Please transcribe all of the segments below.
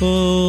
Oh.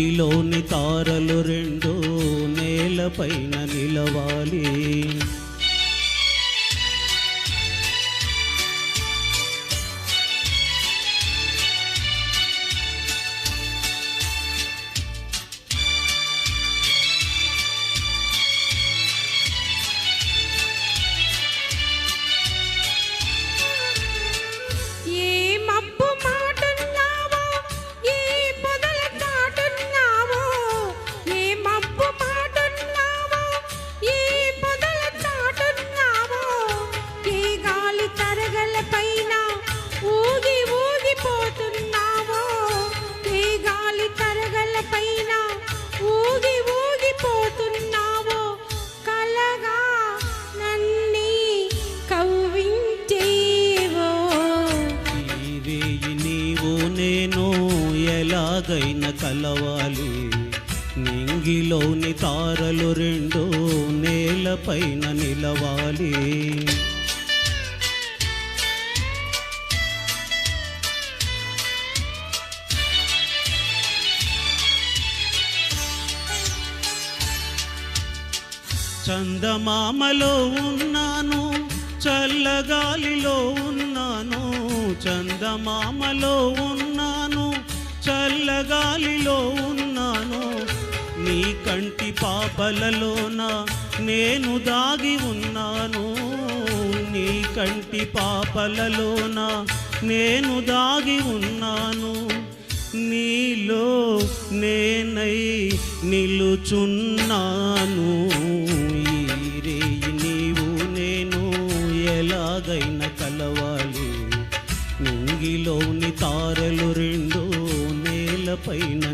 నింగిలోని తారలు రెండు నేలపైన నిలవాలి. ఎలాగైనా కలవాలి. నింగిలోని తారలు రెండు నేలపైన నిలవాలి. చందమామలో ఉన్నాను చల్లగాలిలో ఉన్నాను. చందమామలో ఉన్నాను గాలిలో ఉన్నాను నీ కంటి పాపలలోన నేను దాగి ఉన్నాను నీ కంటి పాపలలోన నేను దాగి ఉన్నాను నీలో నేనై నిలుచున్నాను. పైన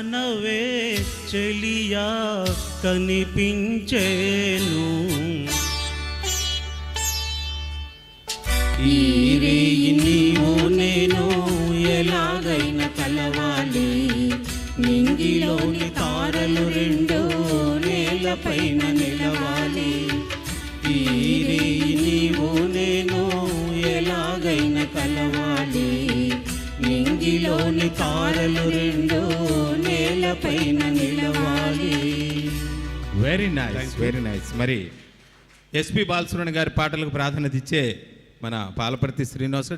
నవే చెలియా కనిపించేను. ఈ నీవు నేను ఎలాగైనా కలవాలి. నింగిలోని తారలు రెండు నేలపైన నిలవాలి. ఈ నీవు నేను ఎలాగైనా కలవాలి. నింగిలోని తారలు రెండు నేలపైన నిలవాలి. వెరీ నైస్ వెరీ నైస్ మరి ఎస్పి బాలసుబ్రహ్మణ్యం గారి పాటలకు ప్రాధాన్యత ఇచ్చే మన పాలపర్తి శ్రీనివాస్